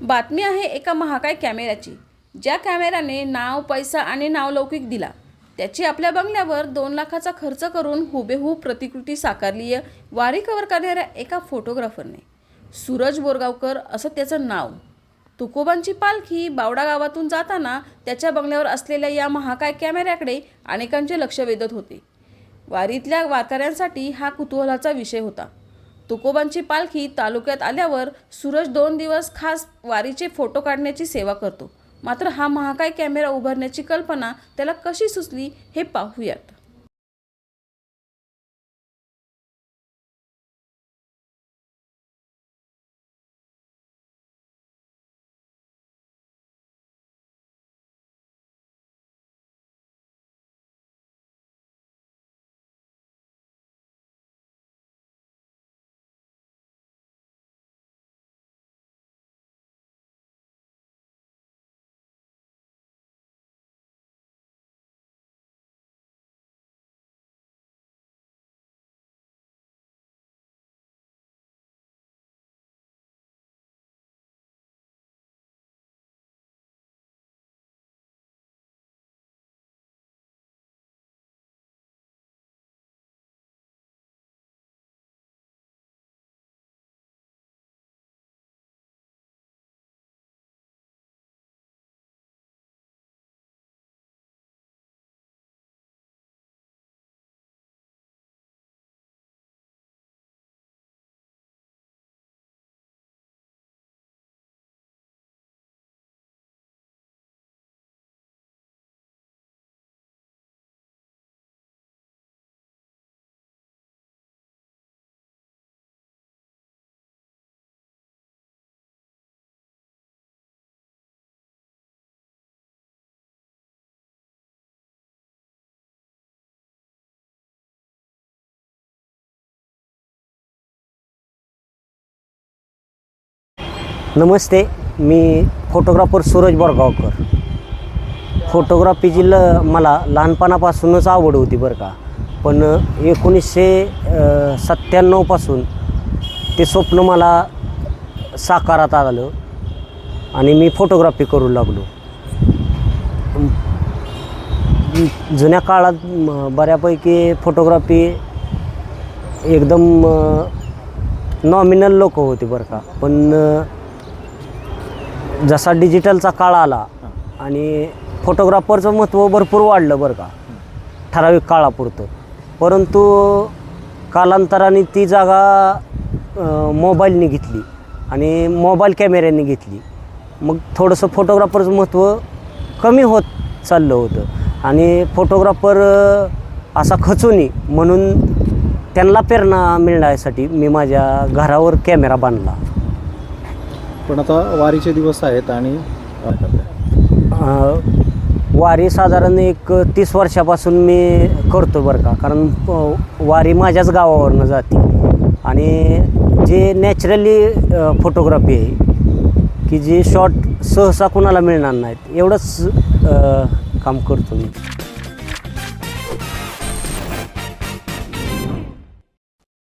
बातमी आहे एका महाकाय कॅमेऱ्याची. ज्या कॅमेऱ्याने नाव पैसा आणि नावलौकिक दिला त्याची आपल्या बंगल्यावर दोन लाखाचा खर्च करून हुबेहूब प्रतिकृती साकारली आहे वारी कव्हर करणाऱ्या एका फोटोग्राफरने सूरज बोरगावकर असं त्याचं नाव. तुकोबांची पालखी बावडा गावातून जाताना त्याच्या बंगल्यावर असलेल्या या महाकाय कॅमेऱ्याकडे अनेकांचे लक्ष वेधत होते. वारीतल्या वारकऱ्यांसाठी हा कुतूहलाचा विषय होता. तुकोबांची पालखी तालुक्यात आल्यावर सूरज दोन दिवस खास वारीचे फोटो काढण्याची सेवा करतो. मात्र हा महाकाय कॅमेरा उभारण्याची कल्पना त्याला कशी सुचली हे पाहूयात. नमस्ते मी फोटोग्राफर सूरज बोरगावकर. फोटोग्राफीची ल मला लहानपणापासूनच आवड होती बरं का. पण एकोणीसशे सत्त्याण्णवपासून ते स्वप्न मला साकारात आलं आणि मी फोटोग्राफी करू लागलो. जुन्या काळात बऱ्यापैकी फोटोग्राफी एकदम नॉमिनल लोक होते बरं का. पण जसा डिजिटलचा काळ आला आणि फोटोग्राफरचं महत्त्व भरपूर वाढलं बरं का. ठराविक काळापुरतं. परंतु कालांतराने ती जागा मोबाईलने घेतली आणि मोबाईल कॅमेऱ्याने घेतली. मग थोडंसं फोटोग्राफरचं महत्त्व कमी होत चाललं होतं. आणि फोटोग्राफर असा खचूनी म्हणून त्यांना प्रेरणा मिळण्यासाठी मी माझ्या घरावर कॅमेरा बांधला. पण आता वारीचे दिवस आहेत आणि वारी साधारण एक तीस वर्षापासून मी करतो बरं का. कारण वारी माझ्याच गावावरनं जाते. आणि जे नॅचरली फोटोग्राफी आहे की जे शॉट सहसा कुणाला मिळणार नाहीत एवढंच काम करतो मी.